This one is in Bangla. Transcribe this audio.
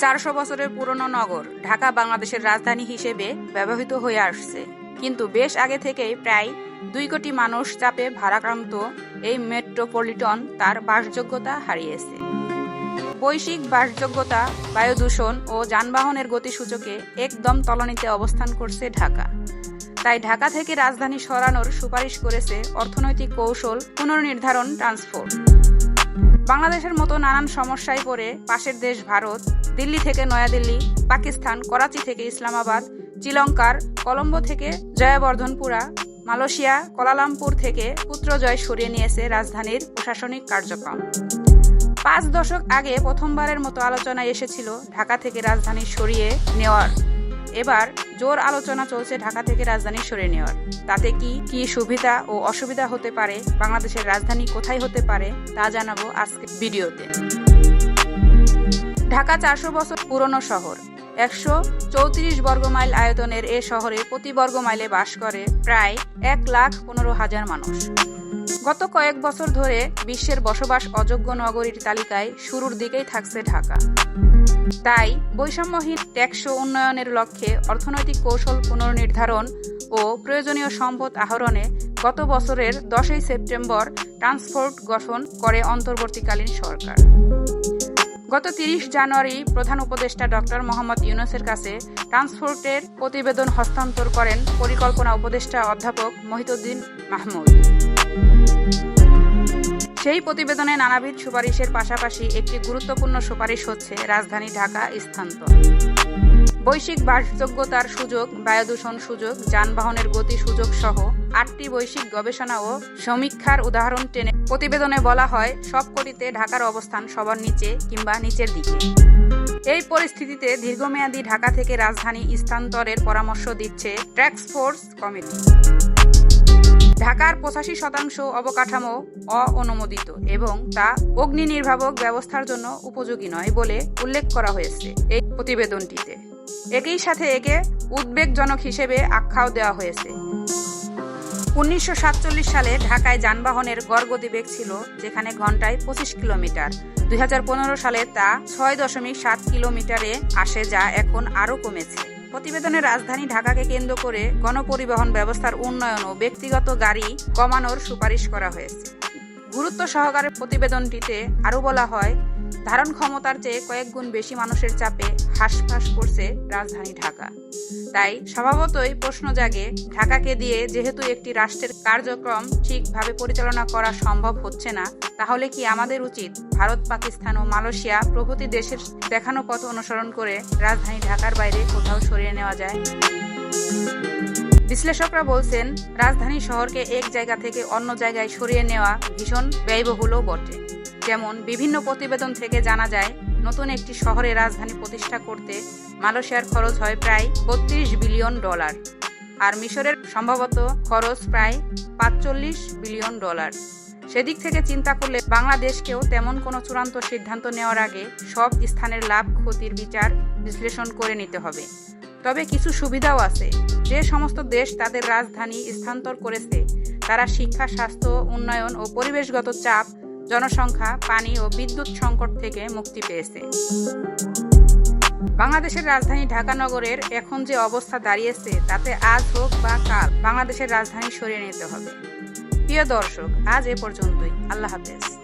চারশো বছরের পুরনো নগর ঢাকা বাংলাদেশের রাজধানী হিসেবে ব্যবহৃত হয়ে আসছে। কিন্তু বেশ আগে থেকেই প্রায় দুই কোটি মানুষ চাপে ভারাক্রান্ত এই মেট্রোপলিটন তার বাসযোগ্যতা হারিয়েছে। বৈশ্বিক বাসযোগ্যতা বায়ু দূষণ ও যানবাহনের গতিসূচকে একদম তলনিতে অবস্থান করছে ঢাকা। তাই ঢাকা থেকে রাজধানী সরানোর সুপারিশ করেছে অর্থনৈতিক কৌশল পুনর্নির্ধারণ ট্রান্সপোর্ট বাংলাদেশের মতো নানান সমস্যায় পড়ে পাশের দেশ ভারত, দিল্লি থেকে নয়াদিল্লি, পাকিস্তান, করাচি থেকে ইসলামাবাদ, শ্রীলঙ্কার কলম্বো থেকে জয়াবর্ধনপুরা, মালয়েশিয়া কলালামপুর থেকে পুত্রজয় সরিয়ে নিয়েছে রাজধানীর প্রশাসনিক কার্যক্রম। পাঁচ দশক আগে প্রথমবারের মতো আলোচনায় এসেছিল ঢাকা থেকে রাজধানী সরিয়ে নেওয়ার। এবার জোর আলোচনা চলছে ঢাকা থেকে রাজধানী সরে নেওয়ার। তাতে কি কি সুবিধা ও অসুবিধা হতে পারে, বাংলাদেশের রাজধানী কোথায় হতে পারে, তা জানাব আজকে ভিডিওতে। ঢাকা চারশো বছর পুরনো শহর। একশো চৌত্রিশ বর্গ মাইল আয়তনের এ শহরে প্রতি বর্গ মাইলে বাস করে প্রায় এক লাখ পনেরো হাজার মানুষ। গত কয়েক বছর ধরে বিশ্বের বসবাস অযোগ্য নগরীর তালিকায় শুরুর দিকেই থাকছে ঢাকা। তাই বৈষম্যহীন ট্যাক্স উন্নয়নের লক্ষ্যে অর্থনৈতিক কৌশল পুনর্নির্ধারণ ও প্রয়োজনীয় সম্পদ আহরণে গত বছরের দশই সেপ্টেম্বর ট্রান্সপোর্ট গঠন করে অন্তর্বর্তীকালীন সরকার। গত তিরিশ জানুয়ারি প্রধান উপদেষ্টা ডক্টর মোহাম্মদ ইউনুসের কাছে ট্রান্সপোর্টের প্রতিবেদন হস্তান্তর করেন পরিকল্পনা উপদেষ্টা অধ্যাপক মহিতুদ্দিন মাহমুদ। সেই প্রতিবেদনে নানাবিধ সুপারিশের পাশাপাশি একটি গুরুত্বপূর্ণ সুপারিশ হচ্ছে রাজধানী ঢাকা স্থানান্তর। বৈশ্বিক বাসযোগ্যতার সুযোগ, বায়ুদূষণ সুযোগ, যানবাহনের গতি সুযোগ সহ আটটি বৈশ্বিক গবেষণা ও সমীক্ষার উদাহরণ টেনে প্রতিবেদনে বলা হয় সবকটিতে ঢাকার অবস্থান সবার নিচে কিংবা নিচের দিকে। এই পরিস্থিতিতে দীর্ঘমেয়াদী ঢাকা থেকে রাজধানী স্থানান্তরের পরামর্শ দিচ্ছে ট্যাক্স ফোর্স কমিটি। ঢাকার পঁচাশি শতাংশ অবকাঠামো অননুমোদিত এবং তা অগ্নি নির্ভাবক ব্যবস্থার জন্য উপযোগী নয় বলে উল্লেখ করা হয়েছে এই প্রতিবেদনটিতে। একই সাথে একে উদ্বেগজনক হিসেবে আখ্যাও দেওয়া হয়েছে। উনিশশো সাতচল্লিশ সালে ঢাকায় যানবাহনের গড় ছিল যেখানে ঘন্টায় পঁচিশ কিলোমিটার। দুই হাজার পনেরো সালে তা ছয় দশমিক সাত কিলোমিটারে আসে যা এখন আরও কমেছে। প্রতিবেদনে রাজধানী ঢাকাকে কেন্দ্র করে গণপরিবহন ব্যবস্থার উন্নয়ন ও ব্যক্তিগত গাড়ি কমানোর সুপারিশ করা হয়েছে। গুরুত্ব সহকারে প্রতিবেদনটিতে আরও বলা হয়, ধারণ ক্ষমতার চেয়ে কয়েক গুণ বেশি মানুষের চাপে হাঁসফাঁস করছে রাজধানী ঢাকা। তাই স্বভাবতই প্রশ্ন জাগে, ঢাকাকে দিয়ে যেহেতু একটি রাষ্ট্রের কার্যক্রম ঠিকভাবে পরিচালনা করা সম্ভব হচ্ছে না, তাহলে কি আমাদের উচিত ভারত, পাকিস্তান ও মালয়েশিয়া প্রভৃতি দেশের দেখানো পথ অনুসরণ করে রাজধানী ঢাকার বাইরে কোথাও সরিয়ে নেওয়া যায়? বিশ্লেষকরা বলছেন, রাজধানী শহরকে এক জায়গা থেকে অন্য জায়গায় সরিয়ে নেওয়া ভীষণ ব্যয়বহুলও বটে। যেমন, বিভিন্ন প্রতিবেদন থেকে জানা যায়, নতুন একটি শহরে রাজধানী প্রতিষ্ঠা করতে মালয়েশিয়ার খরচ হয় প্রায় বত্রিশ বিলিয়ন ডলার, আর মিশরের সম্ভবত খরচ প্রায় পাঁচচল্লিশ বিলিয়ন ডলার। সেদিক থেকে চিন্তা করলে বাংলাদেশকেও তেমন কোনো চূড়ান্ত সিদ্ধান্ত নেওয়ার আগে সব স্থানের লাভ ক্ষতির বিচার বিশ্লেষণ করে নিতে হবে। তবে কিছু সুবিধাও আছে। যে সমস্ত দেশ তাদের রাজধানী স্থানান্তর করেছে, তারা শিক্ষা, স্বাস্থ্য, উন্নয়ন ও পরিবেশগত চাপ, জনসংখ্যা, পানি ও বিদ্যুৎ সংকট থেকে মুক্তি পেয়েছে। বাংলাদেশের রাজধানী ঢাকা নগরের এখন যে অবস্থা দাঁড়িয়েছে, তাতে আজ হোক বা কাল, বাংলাদেশের রাজধানী সরিয়ে নিতে হবে। প্রিয় দর্শক, আজ এ পর্যন্তই। আল্লাহ হাফেজ।